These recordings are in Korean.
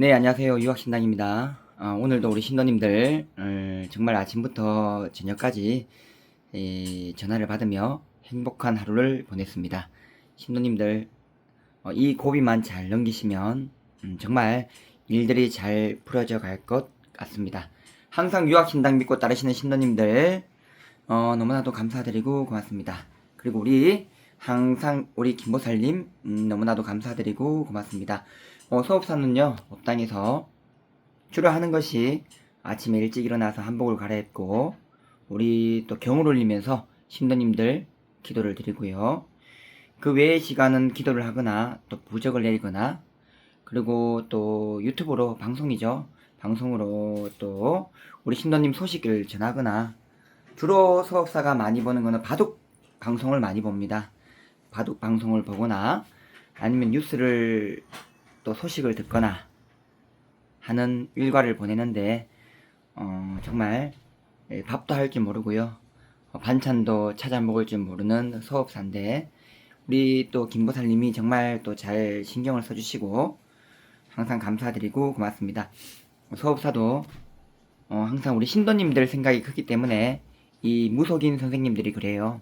네, 안녕하세요. 유학신당입니다. 어, 오늘도 우리 신도님들 어, 정말 아침부터 저녁까지 이, 전화를 받으며 행복한 하루를 보냈습니다. 신도님들 어, 이 고비만 잘 넘기시면 음, 정말 일들이 잘 풀어져 갈 것 같습니다. 항상 유학신당 믿고 따르시는 신도님들 어, 너무나도 감사드리고 고맙습니다. 그리고 우리 항상 우리 김보살님 음, 너무나도 감사드리고 고맙습니다. 어, 수업사는요 업당에서 주로 하는 것이 아침에 일찍 일어나서 한복을 갈아입고 우리 또 경을 올리면서 신도님들 기도를 드리고요. 그 외의 시간은 기도를 하거나 또 부적을 내리거나 그리고 또 유튜브로 방송이죠. 방송으로 또 우리 신도님 소식을 전하거나 주로 수업사가 많이 보는 거는 바둑 방송을 많이 봅니다. 바둑 방송을 보거나 아니면 뉴스를 또 소식을 듣거나 하는 일과를 보내는데 어, 정말 예, 밥도 할 줄 모르고요. 어, 반찬도 찾아 먹을 줄 모르는 수업사인데 우리 또 김보살님이 정말 또 잘 신경을 써주시고 항상 감사드리고 고맙습니다. 수업사도 어, 항상 우리 신도님들 생각이 크기 때문에 이 무속인 선생님들이 그래요.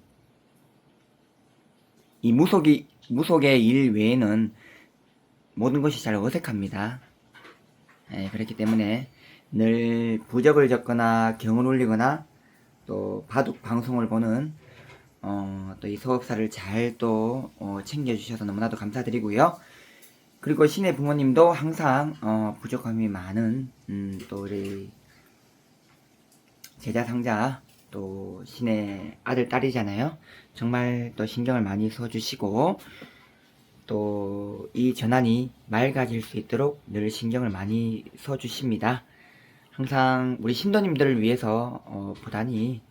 이 무속이 무속의 일 외에는 모든 것이 잘 어색합니다. 예, 그렇기 때문에 늘 부적을 적거나 경을 올리거나 또 바둑 방송을 보는 어, 또 이 소업사를 잘또 어, 챙겨주셔서 너무나도 감사드리고요. 그리고 신의 부모님도 항상 어, 부족함이 많은 음, 또 우리 제자 상자 또 신의 아들 딸이잖아요. 정말 또 신경을 많이 써주시고 또 이 전환이 맑아질 수 있도록 늘 신경을 많이 써주십니다. 항상 우리 신도님들을 위해서 어, 부단히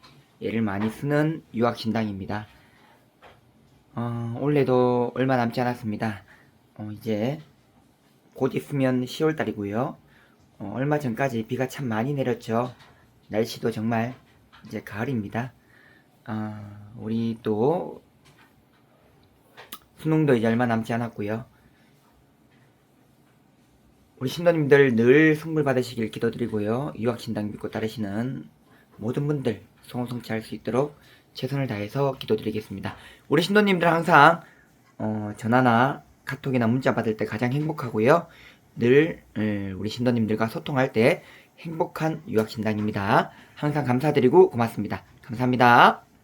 애를 많이 쓰는 유학신당입니다. 어, 올해도 얼마 남지 않았습니다. 어, 이제 곧 있으면 10월달이고요. 어, 얼마 전까지 비가 참 많이 내렸죠. 날씨도 정말 이제 가을입니다. 아, 우리 또 수능도 이제 얼마 남지 않았고요. 우리 신도님들 늘 선물 받으시길 기도드리고요. 유학신당 믿고 따르시는 모든 분들 성성치 할수 있도록 최선을 다해서 기도드리겠습니다. 우리 신도님들 항상 어, 전화나 카톡이나 문자 받을 때 가장 행복하고요. 늘 에, 우리 신도님들과 소통할 때 행복한 유학신당입니다. 항상 감사드리고 고맙습니다. 감사합니다.